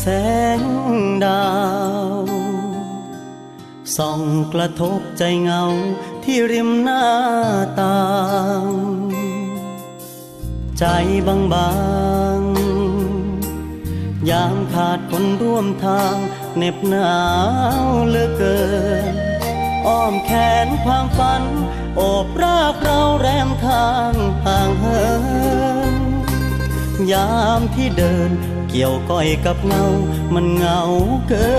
แสงดาว ส่องกระทบใจเงาที่ริมหน้าต่าง ใจบางบางๆยามขาดคนร่วมทางเหน็บหนาวเหลือเกิน อ้อมแขนความฝัน โอบรากเราแรมทางห่างเหินยามที่เดิน เกี่ยวก้อยกับเงา มันเงาเกิ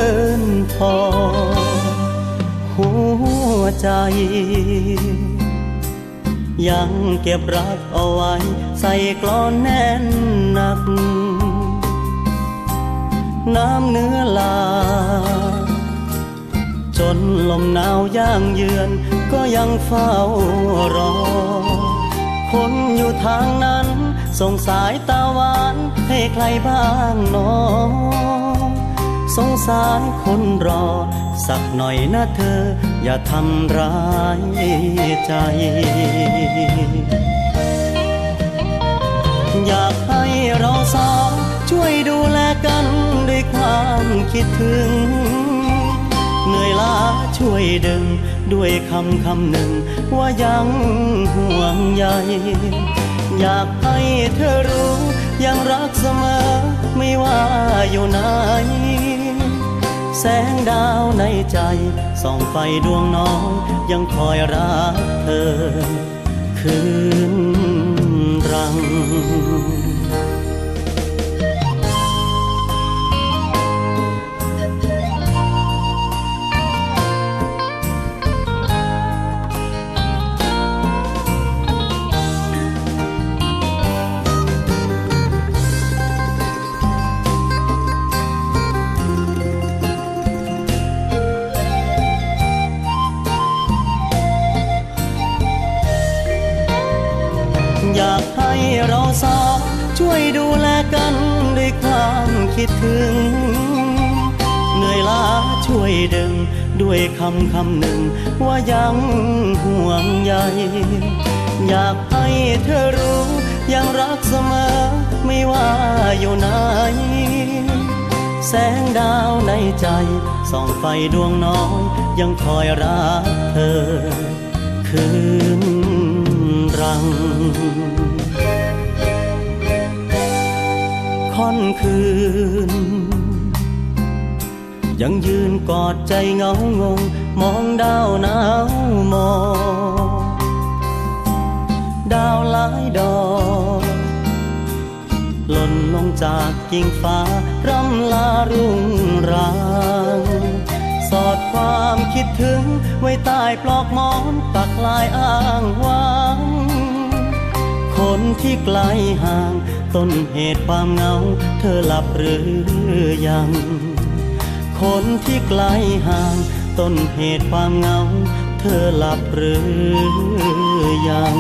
นพอ หัวใจ ยังเก็บรักเอาไว้ ใส่กลอนแน่นหนัก น้ำเนื้อลา จนลมหนาวย่างเยือน ก็ยังเฝ้ารอคนอยู่ทางนั้น ส่งสายตาหวานให้ใครบ้างนอสงสารคนรอ สักหน่อยนะเธอ อย่าทำร้ายใจอยากให้เราสองช่วยดูแลกันด้วยความคิดถึง เหนื่อยล้าช่วยดึง ด้วยคำคำหนึ่งว่ายังห่วงใย อยากให้เธอรู้ ยังรักเสมอไม่ว่าอยู่ไหน แสงดาวในใจ ส่องไฟดวงน้องยังคอยรักเธอ คืน ให้เราสองช่วยดูแลกันด้วยความคิดถึง เหนื่อยล้าช่วยดึง ด้วยคำคำหนึ่ง ว่ายังห่วงใยอยากให้เธอรู้ยังรักเสมอไม่ว่าอยู่ไหนแสงดาวในใจ ส่องไฟดวงน้อย ยังคอยรักเธอ คืนรัง ค่อนคืน ยังยืนกอดใจเงางง มองดาวหนาวมอง ดาวหลายดอกหล่นลงจากกิ่งฟ้า ร่ำลารุ่งรางสอดความคิดถึง ไว้ใต้ปลอกหมอนปักลายอ้างวางคนที่ไกลห่าง ต้นเหตุความเหงา เธอหลับหรือยัง คนที่ไกลห่าง ต้นเหตุความเหงา เธอหลับหรือยัง